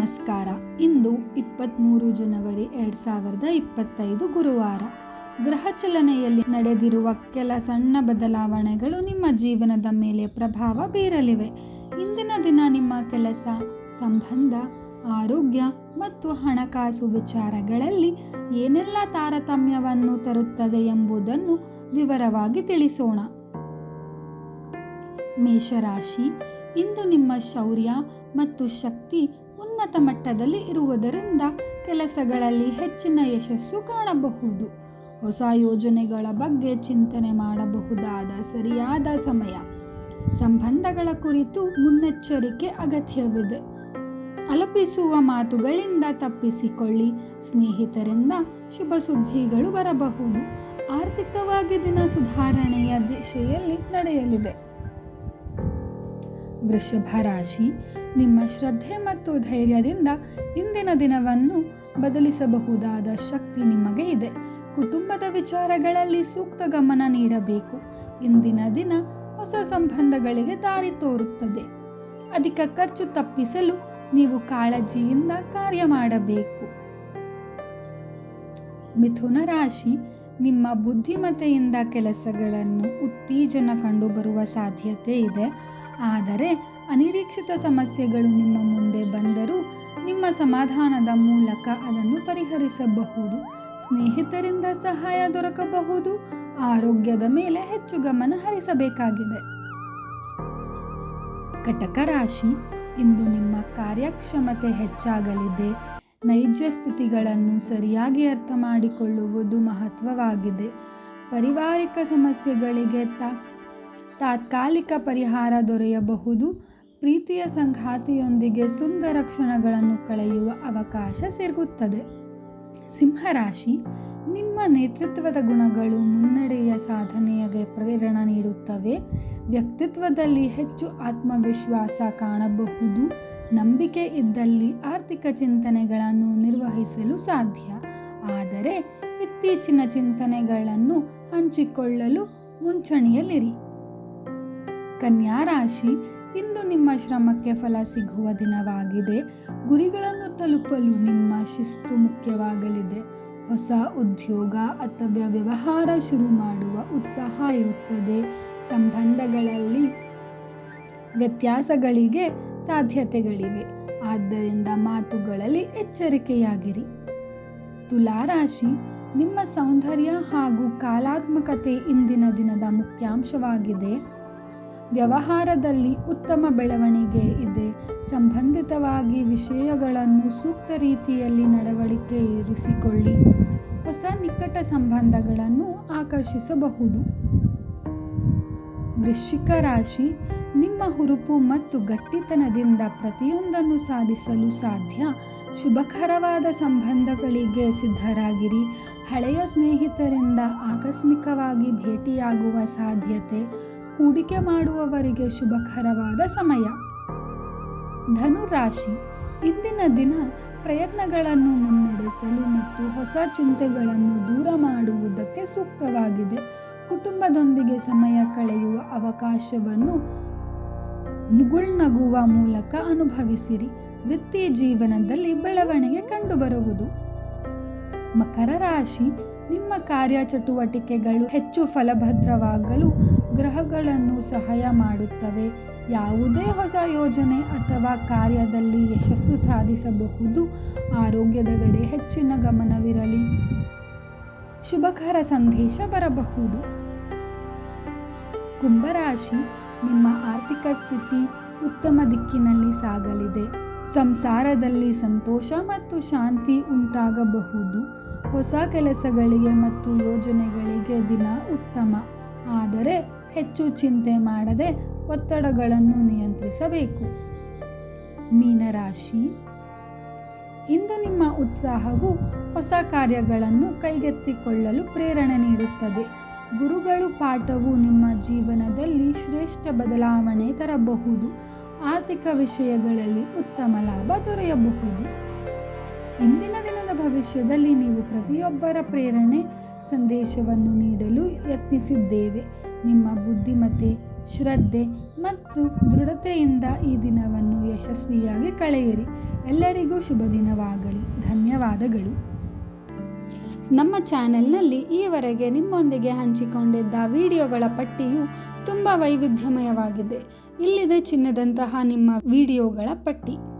ನಮಸ್ಕಾರ. ಇಂದು ಇಪ್ಪತ್ತ್ಮೂರು ಜನವರಿ ಎರಡು ಸಾವಿರದ ಇಪ್ಪತ್ತೈದು ಗುರುವಾರ. ಗ್ರಹ ಚಲನೆಯಲ್ಲಿ ನಡೆದಿರುವ ಕೆಲ ಸಣ್ಣ ಬದಲಾವಣೆಗಳು ನಿಮ್ಮ ಜೀವನದ ಮೇಲೆ ಪ್ರಭಾವ ಬೀರಲಿವೆ. ಇಂದಿನ ದಿನ ನಿಮ್ಮ ಕೆಲಸ, ಸಂಬಂಧ, ಆರೋಗ್ಯ ಮತ್ತು ಹಣಕಾಸು ವಿಚಾರಗಳಲ್ಲಿ ಏನೆಲ್ಲ ತಾರತಮ್ಯವನ್ನು ತರುತ್ತದೆ ಎಂಬುದನ್ನು ವಿವರವಾಗಿ ತಿಳಿಸೋಣ. ಮೇಷರಾಶಿ, ಇಂದು ನಿಮ್ಮ ಶೌರ್ಯ ಮತ್ತು ಶಕ್ತಿ ಉನ್ನತ ಮಟ್ಟದಲ್ಲಿ ಇರುವುದರಿಂದ ಕೆಲಸಗಳಲ್ಲಿ ಹೆಚ್ಚಿನ ಯಶಸ್ಸು ಕಾಣಬಹುದು. ಹೊಸ ಯೋಜನೆಗಳ ಬಗ್ಗೆ ಚಿಂತನೆ ಮಾಡಬಹುದಾದ ಸರಿಯಾದ ಸಮಯ. ಸಂಬಂಧಗಳ ಕುರಿತು ಮುನ್ನೆಚ್ಚರಿಕೆ ಅಗತ್ಯವಿದೆ. ಅಲಪಿಸುವ ಮಾತುಗಳಿಂದ ತಪ್ಪಿಸಿಕೊಳ್ಳಿ. ಸ್ನೇಹಿತರಿಂದ ಶುಭ ಸುದ್ದಿಗಳು ಬರಬಹುದು. ಆರ್ಥಿಕವಾಗಿ ದಿನ ಸುಧಾರಣೆಯ ದಿಶೆಯಲ್ಲಿ ನಡೆಯಲಿದೆ. ವೃಷಭ ರಾಶಿ ನಿಮ್ಮ ಶ್ರದ್ಧೆ ಮತ್ತು ಧೈರ್ಯದಿಂದ ಇಂದಿನ ದಿನವನ್ನು ಬದಲಿಸಬಹುದಾದ ಶಕ್ತಿ ನಿಮಗೆ ಇದೆ. ಕುಟುಂಬದ ವಿಚಾರಗಳಲ್ಲಿ ಸೂಕ್ತ ಗಮನ ನೀಡಬೇಕು. ಇಂದಿನ ದಿನ ಹೊಸ ಸಂಬಂಧಗಳಿಗೆ ದಾರಿ ತೋರುತ್ತದೆ. ಅಧಿಕ ಖರ್ಚು ತಪ್ಪಿಸಲು ನೀವು ಕಾಳಜಿಯಿಂದ ಕಾರ್ಯ ಮಾಡಬೇಕು. ಮಿಥುನ ರಾಶಿ, ನಿಮ್ಮ ಬುದ್ಧಿಮತೆಯಿಂದ ಕೆಲಸಗಳನ್ನು ಉತ್ತೇಜನ ಕಂಡುಬರುವ ಸಾಧ್ಯತೆ ಇದೆ. ಆದರೆ ಅನಿರೀಕ್ಷಿತ ಸಮಸ್ಯೆಗಳು ನಿಮ್ಮ ಮುಂದೆ ಬಂದರೂ ನಿಮ್ಮ ಸಮಾಧಾನದ ಮೂಲಕ ಅದನ್ನು ಪರಿಹರಿಸಬಹುದು. ಸ್ನೇಹಿತರಿಂದ ಸಹಾಯ ದೊರಕಬಹುದು. ಆರೋಗ್ಯದ ಮೇಲೆ ಹೆಚ್ಚು ಗಮನ ಹರಿಸಬೇಕಾಗಿದೆ. ಕಟಕ ರಾಶಿ, ಇಂದು ನಿಮ್ಮ ಕಾರ್ಯಕ್ಷಮತೆ ಹೆಚ್ಚಾಗಲಿದೆ. ನೈಜ ಸ್ಥಿತಿಗಳನ್ನು ಸರಿಯಾಗಿ ಅರ್ಥ ಮಾಡಿಕೊಳ್ಳುವುದು ಮಹತ್ವವಾಗಿದೆ. ಪರಿವಾರಿಕ ಸಮಸ್ಯೆಗಳಿಗೆ ತಾ ತಾತ್ಕಾಲಿಕ ಪರಿಹಾರ ದೊರೆಯಬಹುದು. ಪ್ರೀತಿಯ ಸಂಗಾತಿಯೊಂದಿಗೆ ಸುಂದರ ಕ್ಷಣಗಳನ್ನು ಕಳೆಯುವ ಅವಕಾಶ ಸಿಗುತ್ತದೆ. ಸಿಂಹರಾಶಿ, ನಿಮ್ಮ ನೇತೃತ್ವದ ಗುಣಗಳು ಮುನ್ನಡೆಯ ಸಾಧನೆಗೆ ಪ್ರೇರಣೆ ನೀಡುತ್ತವೆ. ವ್ಯಕ್ತಿತ್ವದಲ್ಲಿ ಹೆಚ್ಚು ಆತ್ಮವಿಶ್ವಾಸ ಕಾಣಬಹುದು. ನಂಬಿಕೆ ಇದ್ದಲ್ಲಿ ಆರ್ಥಿಕ ಚಿಂತನೆಗಳನ್ನು ನಿರ್ವಹಿಸಲು ಸಾಧ್ಯ. ಆದರೆ, ಇತ್ತೀಚಿನ ಚಿಂತನೆಗಳನ್ನು ಹಂಚಿಕೊಳ್ಳಲು ಮುಂಚಣಿಯಲ್ಲಿರಿ. ಕನ್ಯಾ ರಾಶಿ ಇಂದು ನಿಮ್ಮ ಶ್ರಮಕ್ಕೆ ಫಲ ಸಿಗುವ ದಿನವಾಗಿದೆ. ಗುರಿಗಳನ್ನು ತಲುಪಲು ನಿಮ್ಮ ಶಿಸ್ತು ಮುಖ್ಯವಾಗಲಿದೆ. ಹೊಸ ಉದ್ಯೋಗ ಅಥವಾ ವ್ಯವಹಾರ ಶುರು ಮಾಡುವ ಉತ್ಸಾಹ ಇರುತ್ತದೆ. ಸಂಬಂಧಗಳಲ್ಲಿ ವ್ಯತ್ಯಾಸಗಳಿಗೆ ಸಾಧ್ಯತೆಗಳಿವೆ. ಆದ್ದರಿಂದ ಮಾತುಗಳಲ್ಲಿ ಎಚ್ಚರಿಕೆಯಾಗಿರಿ. ತುಲಾರಾಶಿ, ನಿಮ್ಮ ಸೌಂದರ್ಯ ಹಾಗೂ ಕಾಲಾತ್ಮಕತೆ ಇಂದಿನ ದಿನದ ಮುಖ್ಯಾಂಶವಾಗಿದೆ. ವ್ಯವಹಾರದಲ್ಲಿ ಉತ್ತಮ ಬೆಳವಣಿಗೆ ಇದೆ. ಸಂಬಂಧಿತವಾಗಿ ವಿಷಯಗಳನ್ನು ಸೂಕ್ತ ರೀತಿಯಲ್ಲಿ ನಡವಳಿಕೆ ಇರಿಸಿಕೊಳ್ಳಿ. ಹೊಸ ನಿಕಟ ಸಂಬಂಧಗಳನ್ನು ಆಕರ್ಷಿಸಬಹುದು. ವೃಶ್ಚಿಕ ರಾಶಿ, ನಿಮ್ಮ ಹುರುಪು ಮತ್ತು ಗಟ್ಟಿತನದಿಂದ ಪ್ರತಿಯೊಂದನ್ನು ಸಾಧಿಸಲು ಸಾಧ್ಯ. ಶುಭಕರವಾದ ಸಂಬಂಧಗಳಿಗೆ ಸಿದ್ಧರಾಗಿರಿ. ಹಳೆಯ ಸ್ನೇಹಿತರಿಂದ ಆಕಸ್ಮಿಕವಾಗಿ ಭೇಟಿಯಾಗುವ ಸಾಧ್ಯತೆ. ಹೂಡಿಕೆ ಮಾಡುವವರಿಗೆ ಶುಭಕರವಾದ ಸಮಯ. ಧನುರಾಶಿ ಇಂದಿನ ದಿನ ಪ್ರಯತ್ನಗಳನ್ನು ಮುನ್ನಡೆಸಲು ಮತ್ತು ಹೊಸ ಚಿಂತೆಗಳನ್ನು ದೂರ ಮಾಡುವುದಕ್ಕೆ ಸೂಕ್ತವಾಗಿದೆ. ಕುಟುಂಬದೊಂದಿಗೆ ಸಮಯ ಕಳೆಯುವ ಅವಕಾಶವನ್ನು ಮುಗುಳ್ನಗುವ ಮೂಲಕ ಅನುಭವಿಸಿರಿ. ವೃತ್ತಿ ಜೀವನದಲ್ಲಿ ಬೆಳವಣಿಗೆ ಕಂಡುಬರುವುದು. ಮಕರ ರಾಶಿ. ನಿಮ್ಮ ಕಾರ್ಯಚಟುವಟಿಕೆಗಳು ಹೆಚ್ಚು ಫಲಭದ್ರವಾಗಲು ಗ್ರಹಗಳನ್ನು ಸಹಾಯ ಮಾಡುತ್ತವೆ. ಯಾವುದೇ ಹೊಸ ಯೋಜನೆ ಅಥವಾ ಕಾರ್ಯದಲ್ಲಿ ಯಶಸ್ಸು ಸಾಧಿಸಬಹುದು. ಆರೋಗ್ಯದ ಕಡೆ ಹೆಚ್ಚಿನ ಗಮನವಿರಲಿ. ಶುಭಕರ ಸಂದೇಶ ಬರಬಹುದು. ಕುಂಭರಾಶಿ, ನಿಮ್ಮ ಆರ್ಥಿಕ ಸ್ಥಿತಿ ಉತ್ತಮ ದಿಕ್ಕಿನಲ್ಲಿ ಸಾಗಲಿದೆ. ಸಂಸಾರದಲ್ಲಿ ಸಂತೋಷ ಮತ್ತು ಶಾಂತಿ ಉಂಟಾಗಬಹುದು. ಹೊಸ ಕೆಲಸಗಳಿಗೆ ಮತ್ತು ಯೋಜನೆಗಳಿಗೆ ದಿನ ಉತ್ತಮ. ಆದರೆ ಹೆಚ್ಚು ಚಿಂತೆ ಮಾಡದೆ ಒತ್ತಡಗಳನ್ನು ನಿಯಂತ್ರಿಸಬೇಕು. ಮೀನರಾಶಿ. ಇಂದು ನಿಮ್ಮ ಉತ್ಸಾಹವು ಹೊಸ ಕಾರ್ಯಗಳನ್ನು ಕೈಗೆತ್ತಿಕೊಳ್ಳಲು ಪ್ರೇರಣೆ ನೀಡುತ್ತದೆ. ಗುರುಗಳು ಪಾಠವು ನಿಮ್ಮ ಜೀವನದಲ್ಲಿ ಶ್ರೇಷ್ಠ ಬದಲಾವಣೆ ತರಬಹುದು. ಆರ್ಥಿಕ ವಿಷಯಗಳಲ್ಲಿ ಉತ್ತಮ ಲಾಭ ದೊರೆಯಬಹುದು. ಇಂದಿನ ದಿನದ ಭವಿಷ್ಯದಲ್ಲಿ ನೀವು ಪ್ರತಿಯೊಬ್ಬರ ಪ್ರೇರಣೆ, ಸಂದೇಶವನ್ನು ನೀಡಲು ಯತ್ನಿಸಿದ್ದೇವೆ. ನಿಮ್ಮ ಬುದ್ಧಿಮತ್ತೆ, ಶ್ರದ್ಧೆ ಮತ್ತು ದೃಢತೆಯಿಂದ ಈ ದಿನವನ್ನು ಯಶಸ್ವಿಯಾಗಿ ಕಳೆಯಿರಿ. ಎಲ್ಲರಿಗೂ ಶುಭ ದಿನವಾಗಲಿ. ಧನ್ಯವಾದಗಳು. ನಮ್ಮ ಚಾನೆಲ್ನಲ್ಲಿ ಈವರೆಗೆ ನಿಮ್ಮೊಂದಿಗೆ ಹಂಚಿಕೊಂಡಿದ್ದ ವಿಡಿಯೋಗಳ ಪಟ್ಟಿಯು ತುಂಬ ವೈವಿಧ್ಯಮಯವಾಗಿದೆ. ಇಲ್ಲಿದೆ ಚಿನ್ನದಂತಹ ನಿಮ್ಮ ವಿಡಿಯೋಗಳ ಪಟ್ಟಿ.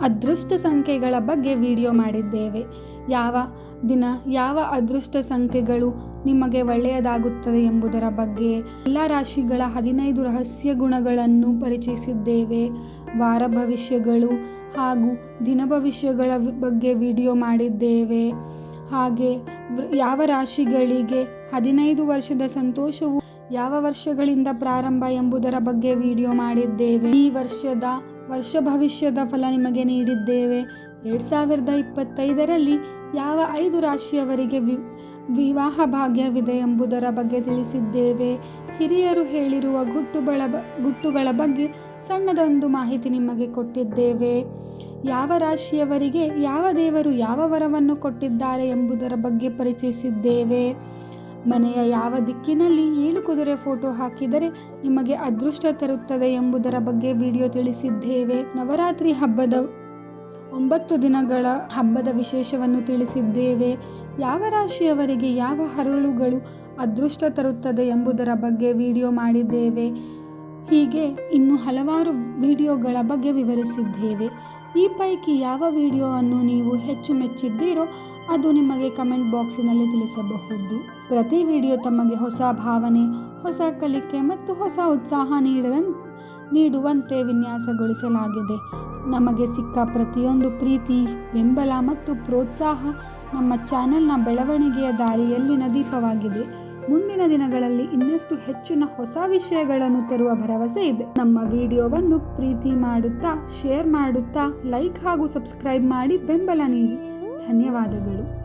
ಅದೃಷ್ಟ ಸಂಖ್ಯೆಗಳ ಬಗ್ಗೆ ವಿಡಿಯೋ ಮಾಡಿದ್ದೇವೆ. ಯಾವ ದಿನ ಯಾವ ಅದೃಷ್ಟ ಸಂಖ್ಯೆಗಳು ನಿಮಗೆ ಒಳ್ಳೆಯದಾಗುತ್ತದೆ ಎಂಬುದರ ಬಗ್ಗೆ ಎಲ್ಲ ರಾಶಿಗಳ ಹದಿನೈದು ರಹಸ್ಯ ಗುಣಗಳನ್ನು ಪರಿಚಯಿಸಿದ್ದೇವೆ. ವಾರ ಭವಿಷ್ಯಗಳು ಹಾಗೂ ದಿನ ಭವಿಷ್ಯಗಳ ಬಗ್ಗೆ ವಿಡಿಯೋ ಮಾಡಿದ್ದೇವೆ. ಹಾಗೆ ಯಾವ ರಾಶಿಗಳಿಗೆ ಹದಿನೈದು ವರ್ಷದ ಸಂತೋಷವು ಯಾವ ವರ್ಷಗಳಿಂದ ಪ್ರಾರಂಭ ಎಂಬುದರ ಬಗ್ಗೆ ವಿಡಿಯೋ ಮಾಡಿದ್ದೇವೆ. ಈ ವರ್ಷದ ವರ್ಷ ಭವಿಷ್ಯದ ಫಲ ನಿಮಗೆ ನೀಡಿದ್ದೇವೆ. ಎರಡು ಸಾವಿರದ ಇಪ್ಪತ್ತೈದರಲ್ಲಿ ಯಾವ ಐದು ರಾಶಿಯವರಿಗೆ ವಿ, ವಿವಾಹ ಭಾಗ್ಯವಿದೆ ಎಂಬುದರ ಬಗ್ಗೆ ತಿಳಿಸಿದ್ದೇವೆ. ಹಿರಿಯರು ಹೇಳಿರುವ ಗುಟ್ಟುಗಳ ಗುಟ್ಟುಗಳ ಬಗ್ಗೆ ಸಣ್ಣದೊಂದು ಮಾಹಿತಿ ನಿಮಗೆ ಕೊಟ್ಟಿದ್ದೇವೆ. ಯಾವ ರಾಶಿಯವರಿಗೆ ಯಾವ ದೇವರು ಯಾವ ವರವನ್ನು ಕೊಟ್ಟಿದ್ದಾರೆ ಎಂಬುದರ ಬಗ್ಗೆ ಪರಿಚಯಿಸಿದ್ದೇವೆ. ಮನೆಯ ಯಾವ ದಿಕ್ಕಿನಲ್ಲಿ ಏಳು ಕುದುರೆ ಫೋಟೋ ಹಾಕಿದರೆ ನಿಮಗೆ ಅದೃಷ್ಟ ತರುತ್ತದೆ ಎಂಬುದರ ಬಗ್ಗೆ ವಿಡಿಯೋ ತಿಳಿಸಿದ್ದೇವೆ. ನವರಾತ್ರಿ ಹಬ್ಬದ ಒಂಬತ್ತು ದಿನಗಳ ಹಬ್ಬದ ವಿಶೇಷವನ್ನು ತಿಳಿಸಿದ್ದೇವೆ. ಯಾವ ರಾಶಿಯವರಿಗೆ ಯಾವ ಹರಳುಗಳು ಅದೃಷ್ಟ ತರುತ್ತದೆ ಎಂಬುದರ ಬಗ್ಗೆ ವಿಡಿಯೋ ಮಾಡಿದ್ದೇವೆ. ಹೀಗೆ ಇನ್ನು ಹಲವಾರು ವಿಡಿಯೋಗಳ ಬಗ್ಗೆ ವಿವರಿಸಿದ್ದೇವೆ. ಈ ಪೈಕಿ ಯಾವ ವಿಡಿಯೋ ಅನ್ನು ನೀವು ಹೆಚ್ಚು ಮೆಚ್ಚಿದ್ದೀರೋ ಅದು ನಿಮಗೆ ಕಮೆಂಟ್ ಬಾಕ್ಸಿನಲ್ಲಿ ತಿಳಿಸಬಹುದು. ಪ್ರತಿ ವಿಡಿಯೋ ತಮಗೆ ಹೊಸ ಭಾವನೆ, ಹೊಸ ಕಲಿಕೆ ಮತ್ತು ಹೊಸ ಉತ್ಸಾಹ ನೀಡದ ನೀಡುವಂತೆ ವಿನ್ಯಾಸಗೊಳಿಸಲಾಗಿದೆ. ನಮಗೆ ಸಿಕ್ಕ ಪ್ರತಿಯೊಂದು ಪ್ರೀತಿ, ಬೆಂಬಲ ಮತ್ತು ಪ್ರೋತ್ಸಾಹ ನಮ್ಮ ಚಾನೆಲ್ನ ಬೆಳವಣಿಗೆಯ ದಾರಿಯಲ್ಲಿನ ದೀಪವಾಗಿದೆ ಮುಂದಿನ ದಿನಗಳಲ್ಲಿ ಇನ್ನಷ್ಟು ಹೆಚ್ಚಿನ ಹೊಸ ವಿಷಯಗಳನ್ನು ತರುವ ಭರವಸೆ ಇದೆ. ನಮ್ಮ ವಿಡಿಯೋವನ್ನು ಪ್ರೀತಿ ಮಾಡುತ್ತಾ, ಶೇರ್ ಮಾಡುತ್ತಾ, ಲೈಕ್ ಹಾಗೂ ಸಬ್ಸ್ಕ್ರೈಬ್ ಮಾಡಿ ಬೆಂಬಲ ನೀಡಿ. ಧನ್ಯವಾದಗಳು.